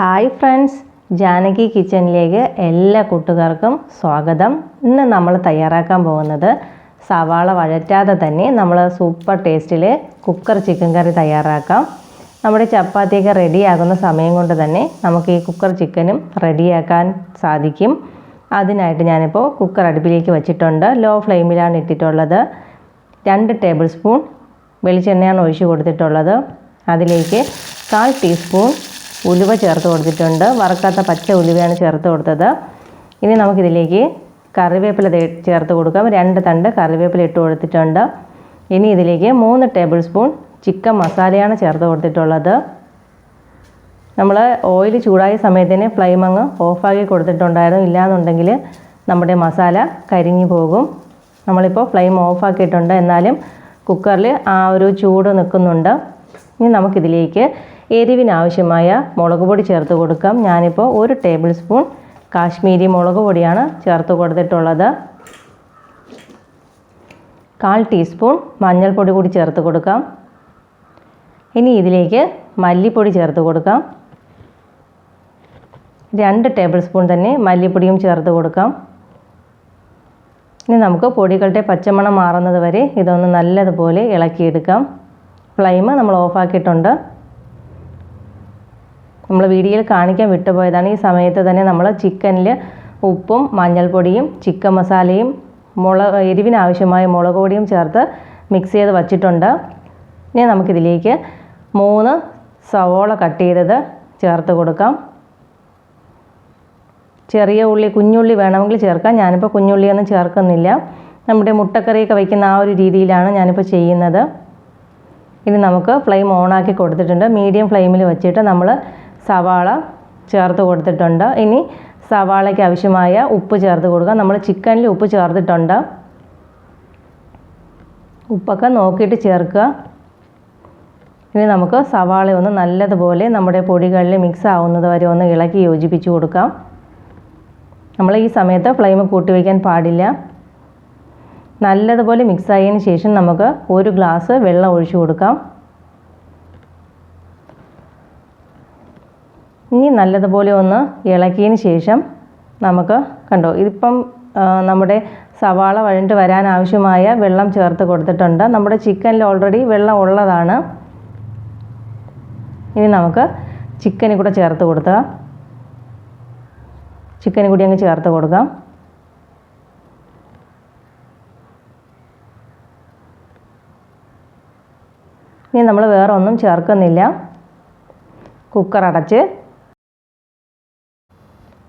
Hi friends Janaki കിച്ചണിലേക്ക് എല്ലാ കൂട്ടുകാർക്കും സ്വാഗതം. ഇന്ന് നമ്മൾ തയ്യാറാക്കാൻ പോകുന്നത് സവാള വഴറ്റാതെ തന്നെ നമ്മൾ സൂപ്പർ ടേസ്റ്റിൽ കുക്കർ ചിക്കൻ കറി തയ്യാറാക്കാം. നമ്മുടെ ചപ്പാത്തിയൊക്കെ റെഡിയാകുന്ന സമയം കൊണ്ട് തന്നെ നമുക്ക് ഈ കുക്കർ ചിക്കനും റെഡിയാക്കാൻ സാധിക്കും. അതിനായിട്ട് ഞാനിപ്പോൾ കുക്കർ അടുപ്പിലേക്ക് വെച്ചിട്ടുണ്ട്. ലോ ഫ്ലെയിമിലാണ് ഇട്ടിട്ടുള്ളത്. രണ്ട് ടേബിൾ സ്പൂൺ വെളിച്ചെണ്ണയാണ് ഒഴിച്ച് കൊടുത്തിട്ടുള്ളത്. അതിലേക്ക് കാൽ ടീസ്പൂൺ ഉലുവ ചേർത്ത് കൊടുത്തിട്ടുണ്ട്. വറുക്കാത്ത പച്ച ഉലുവയാണ് ചേർത്ത് കൊടുത്തത്. ഇനി നമുക്കിതിലേക്ക് കറിവേപ്പില ചേർത്ത് കൊടുക്കാം. രണ്ട് തണ്ട് കറിവേപ്പില ഇട്ട് കൊടുത്തിട്ടുണ്ട്. ഇനി ഇതിലേക്ക് മൂന്ന് ടേബിൾ സ്പൂൺ ചിക്കൻ മസാലയാണ് ചേർത്ത് കൊടുത്തിട്ടുള്ളത്. നമ്മൾ ഓയിൽ ചൂടായ സമയത്തിന് ഫ്ലെയിം അങ്ങ് ഓഫാക്കി കൊടുത്തിട്ടുണ്ടായിരുന്നു. ഇല്ലാന്നുണ്ടെങ്കിൽ നമ്മുടെ മസാല കരിഞ്ഞു പോകും. നമ്മളിപ്പോൾ ഫ്ലെയിം ഓഫാക്കിയിട്ടുണ്ട്. എന്നാലും കുക്കറിൽ ആ ഒരു ചൂട് നിൽക്കുന്നുണ്ട്. ഇനി നമുക്കിതിലേക്ക് എരിവിനാവശ്യമായ മുളക് പൊടി ചേർത്ത് കൊടുക്കാം. ഞാനിപ്പോൾ ഒരു ടേബിൾ സ്പൂൺ കാശ്മീരി മുളക് പൊടിയാണ് ചേർത്ത് കൊടുത്തിട്ടുള്ളത്. കാൽ ടീസ്പൂൺ മഞ്ഞൾപ്പൊടി കൂടി ചേർത്ത് കൊടുക്കാം. ഇനി ഇതിലേക്ക് മല്ലിപ്പൊടി ചേർത്ത് കൊടുക്കാം. രണ്ട് ടേബിൾ സ്പൂൺ തന്നെ മല്ലിപ്പൊടിയും ചേർത്ത് കൊടുക്കാം. ഇനി നമുക്ക് പൊടികളുടെ പച്ചമണം മാറുന്നത് വരെ ഇതൊന്ന് നല്ലതുപോലെ ഇളക്കിയെടുക്കാം. ഫ്ലെയിം നമ്മൾ ഓഫാക്കിയിട്ടുണ്ട്. നമ്മൾ വീഡിയോയിൽ കാണിക്കാൻ വിട്ടുപോയതാണ്. ഈ സമയത്ത് തന്നെ നമ്മൾ ചിക്കനിൽ ഉപ്പും മഞ്ഞൾപ്പൊടിയും ചിക്കൻ മസാലയും മുള എരിവിനാവശ്യമായ മുളക് പൊടിയും ചേർത്ത് മിക്സ് ചെയ്ത് വച്ചിട്ടുണ്ട്. ഇനി നമുക്കിതിലേക്ക് മൂന്ന് സവോള കട്ട് ചെയ്തത് ചേർത്ത് കൊടുക്കാം. ചെറിയ ഉള്ളി കുഞ്ഞുള്ളി വേണമെങ്കിൽ ചേർക്കാം. ഞാനിപ്പോൾ കുഞ്ഞുള്ളിയൊന്നും ചേർക്കുന്നില്ല. നമ്മുടെ മുട്ടക്കറിയൊക്കെ വയ്ക്കുന്ന ആ ഒരു രീതിയിലാണ് ഞാനിപ്പോൾ ചെയ്യുന്നത്. ഇനി നമുക്ക് ഫ്ലെയിം ഓണാക്കി കൊടുത്തിട്ടുണ്ട്. മീഡിയം ഫ്ലെയിമിൽ വെച്ചിട്ട് നമ്മൾ സവാള ചേർത്ത് കൊടുത്തിട്ടുണ്ട്. ഇനി സവാളയ്ക്ക് ആവശ്യമായ ഉപ്പ് ചേർത്ത് കൊടുക്കുക. നമ്മൾ ചിക്കനിൽ ഉപ്പ് ചേർത്തിട്ടുണ്ട്. ഉപ്പൊക്കെ നോക്കിയിട്ട് ചേർക്കുക. ഇനി നമുക്ക് സവാള ഒന്ന് നല്ലതുപോലെ നമ്മുടെ പൊടികളിൽ മിക്സ് ആവുന്നത് വരെ ഒന്ന് ഇളക്കി യോജിപ്പിച്ച് കൊടുക്കാം. നമ്മൾ ഈ സമയത്ത് ഫ്ലെയിം കൂട്ടി വയ്ക്കാൻ പാടില്ല. നല്ലതുപോലെ മിക്സ് ആയതിന് ശേഷം നമുക്ക് ഒരു ഗ്ലാസ് വെള്ളം ഒഴിച്ചു കൊടുക്കാം. ഇനി നല്ലതുപോലെ ഒന്ന് ഇളക്കിയതിന് ശേഷം നമുക്ക് കണ്ടോ ഇതിപ്പം നമ്മുടെ സവാള വഴണ്ട് വരാൻ ആവശ്യമായ വെള്ളം ചേർത്ത് കൊടുത്തിട്ടുണ്ട്. നമ്മുടെ ചിക്കനിൽ ഓൾറെഡി വെള്ളം ഉള്ളതാണ്. ഇനി നമുക്ക് ചിക്കനും കൂടെ ചേർത്ത് കൊടുക്കാം ചിക്കനും കൂടി അങ്ങ് ചേർത്ത് കൊടുക്കാം. ഇനി നമ്മൾ വേറെ ഒന്നും ചേർക്കുന്നില്ല. കുക്കർ അടച്ച്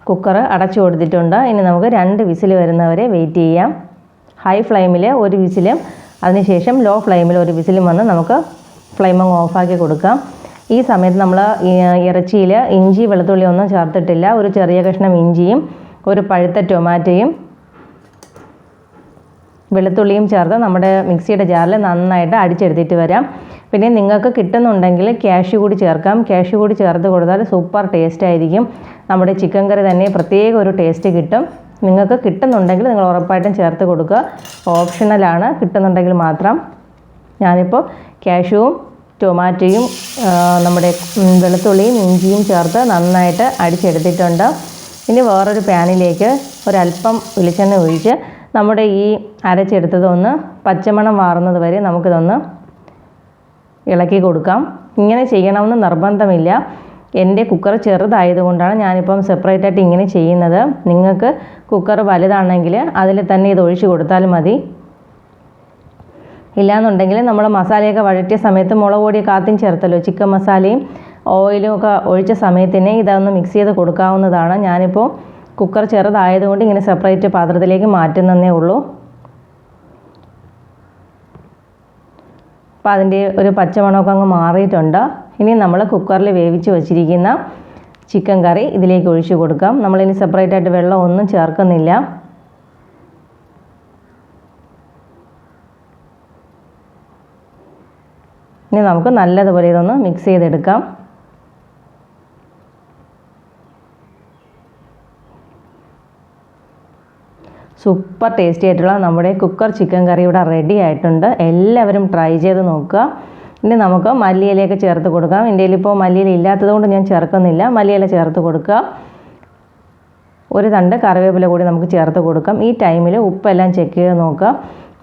കുക്കർ അടച്ചു കൊടുത്തിട്ടുണ്ട്. ഇനി നമുക്ക് രണ്ട് വിസിൽ വരുന്നവരെ വെയിറ്റ് ചെയ്യാം. ഹൈ ഫ്ലെയിമിൽ ഒരു വിസിലും അതിനുശേഷം ലോ ഫ്ലെയിമിൽ ഒരു വിസിലും വന്ന് നമുക്ക് ഫ്ലെയിം അങ്ങ് ഓഫാക്കി കൊടുക്കാം. ഈ സമയത്ത് നമ്മൾ ഇറച്ചിയിൽ ഇഞ്ചി വെളുത്തുള്ളി ഒന്നും ചേർത്തിട്ടില്ല. ഒരു ചെറിയ കഷ്ണം ഇഞ്ചിയും ഒരു പഴുത്ത ടൊമാറ്റോയും വെളുത്തുള്ളിയും ചേർത്ത് നമ്മുടെ മിക്സിയുടെ ജാറിൽ നന്നായിട്ട് അടിച്ചെടുത്തിട്ട് വരാം. പിന്നെ നിങ്ങൾക്ക് കിട്ടുന്നുണ്ടെങ്കിൽ ക്യാഷ്യൂ കൂടി ചേർക്കാം. ക്യാഷ്യൂ കൂടി ചേർത്ത് കൊടുത്താൽ സൂപ്പർ ടേസ്റ്റ് ആയിരിക്കും. നമ്മുടെ ചിക്കൻ കറി തന്നെ പ്രത്യേക ഒരു ടേസ്റ്റ് കിട്ടും. നിങ്ങൾക്ക് കിട്ടുന്നുണ്ടെങ്കിൽ നിങ്ങൾ ഉറപ്പായിട്ടും ചേർത്ത് കൊടുക്കുക. ഓപ്ഷണലാണ് കിട്ടുന്നുണ്ടെങ്കിൽ മാത്രം. ഞാനിപ്പോൾ ക്യാഷ്യൂവും ടൊമാറ്റോയും നമ്മുടെ വെളുത്തുള്ളിയും ഇഞ്ചിയും ചേർത്ത് നന്നായിട്ട് അടിച്ചെടുത്തിട്ടുണ്ട്. ഇനി വേറൊരു പാനിലേക്ക് ഒരല്പം വെളിച്ചെണ്ണ ഒഴിച്ച് നമ്മുടെ ഈ അരച്ചെടുത്തതൊന്ന് പച്ചമണം മാറുന്നത് വരെ നമുക്കിതൊന്ന് ഇളക്കി കൊടുക്കാം. ഇങ്ങനെ ചെയ്യണമെന്ന് നിർബന്ധമില്ല. എന്റെ കുക്കർ ചെറുതായതുകൊണ്ടാണ് ഞാനിപ്പം സെപ്പറേറ്റ് ആയിട്ട് ഇങ്ങനെ ചെയ്യുന്നത്. നിങ്ങൾക്ക് കുക്കർ വലുതാണെങ്കിൽ അതിൽ തന്നെ ഇത് ഒഴിച്ചു കൊടുത്താൽ മതി. ഇല്ലാന്നുണ്ടെങ്കിൽ നമ്മൾ മസാലയൊക്കെ വഴറ്റിയ സമയത്ത് മുളക് പൊടി കാത്തും ചേർത്തല്ലോ. ചിക്കൻ മസാലയും ഓയിലും ഒക്കെ ഒഴിച്ച സമയത്തിനെ ഇതൊന്ന് മിക്സ് ചെയ്ത് കൊടുക്കാവുന്നതാണ്. ഞാനിപ്പോൾ കുക്കർ ചെറുതായതുകൊണ്ട് ഇങ്ങനെ സെപ്പറേറ്റ് പാത്രത്തിലേക്ക് മാറ്റുന്നതേ ഉള്ളൂ. അപ്പോൾ അതിന്റെ ഒരു പച്ചമണമൊക്കെ അങ്ങ് മാറിയിട്ടുണ്ട്. ഇനി നമ്മൾ കുക്കറിൽ വേവിച്ച് വച്ചിരിക്കുന്ന ചിക്കൻ കറി ഇതിലേക്ക് ഒഴിച്ചു കൊടുക്കാം. നമ്മളിനി സെപ്പറേറ്റ് ആയിട്ട് വെള്ളം ഒന്നും ചേർക്കുന്നില്ല. ഇനി നമുക്ക് നല്ലതുപോലെ ഇതൊന്ന് മിക്സ് ചെയ്തെടുക്കാം. സൂപ്പർ ടേസ്റ്റി ആയിട്ടുള്ള നമ്മുടെ കുക്കർ ചിക്കൻ കറി ഇവിടെ റെഡി ആയിട്ടുണ്ട്. എല്ലാവരും ട്രൈ ചെയ്ത് നോക്കുക. ഇനി നമുക്ക് മല്ലിയിലേക്ക് ചേർത്ത് കൊടുക്കാം. എന്റെ ഇപ്പോൾ മല്ലിയില ഇല്ലാത്തത് കൊണ്ട് ഞാൻ ചേർക്കുന്നില്ല. മല്ലിയില ചേർത്ത് കൊടുക്കുക. ഒരു തണ്ട് കറിവേപ്പില കൂടി നമുക്ക് ചേർത്ത് കൊടുക്കാം. ഈ ടൈമിൽ ഉപ്പെല്ലാം ചെക്ക് ചെയ്ത് നോക്കുക.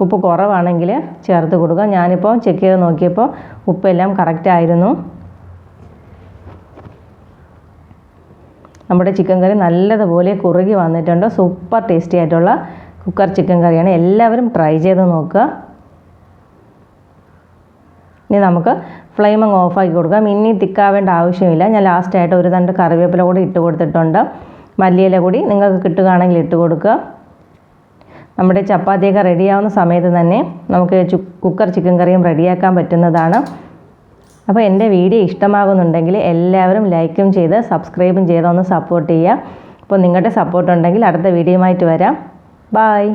ഉപ്പ് കുറവാണെങ്കിൽ ചേർത്ത് കൊടുക്കുക. ഞാനിപ്പോൾ ചെക്ക് ചെയ്ത് നോക്കിയപ്പോൾ ഉപ്പെല്ലാം കറക്റ്റ് ആയിരുന്നു. നമ്മുടെ ചിക്കൻ കറി നല്ലതുപോലെ കുറുകി വന്നിട്ടുണ്ട്. സൂപ്പർ ടേസ്റ്റി ആയിട്ടുള്ള കുക്കർ ചിക്കൻ കറിയാണ്. എല്ലാവരും ട്രൈ ചെയ്ത് നോക്കുക. ഇനി നമുക്ക് ഫ്ലെയിം അങ്ങ് ഓഫാക്കി കൊടുക്കാം. ഇനി തിക്കാവേണ്ട ആവശ്യമില്ല. ഞാൻ ലാസ്റ്റായിട്ട് ഒരു തണ്ട് കറിവേപ്പില കൂടി ഇട്ട് കൊടുത്തിട്ടുണ്ട്. മല്ലിയില കൂടി നിങ്ങൾക്ക് കിട്ടുകയാണെങ്കിൽ ഇട്ട് കൊടുക്കുക. നമ്മുടെ ചപ്പാത്തിയൊക്കെ റെഡിയാവുന്ന സമയത്ത് തന്നെ നമുക്ക് കുക്കർ ചിക്കൻ കറിയും റെഡിയാക്കാൻ പറ്റുന്നതാണ്. അപ്പോൾ എന്റെ വീഡിയോ ഇഷ്ടമാകുന്നുണ്ടെങ്കിൽ എല്ലാവരും ലൈക്കും ചെയ്ത് സബ്സ്ക്രൈബും ചെയ്ത് ഒന്ന് സപ്പോർട്ട് ചെയ്യുക. അപ്പോൾ നിങ്ങളുടെ സപ്പോർട്ട് ഉണ്ടെങ്കിൽ അടുത്ത വീഡിയോയുമായിട്ട് വരാം. ബായ്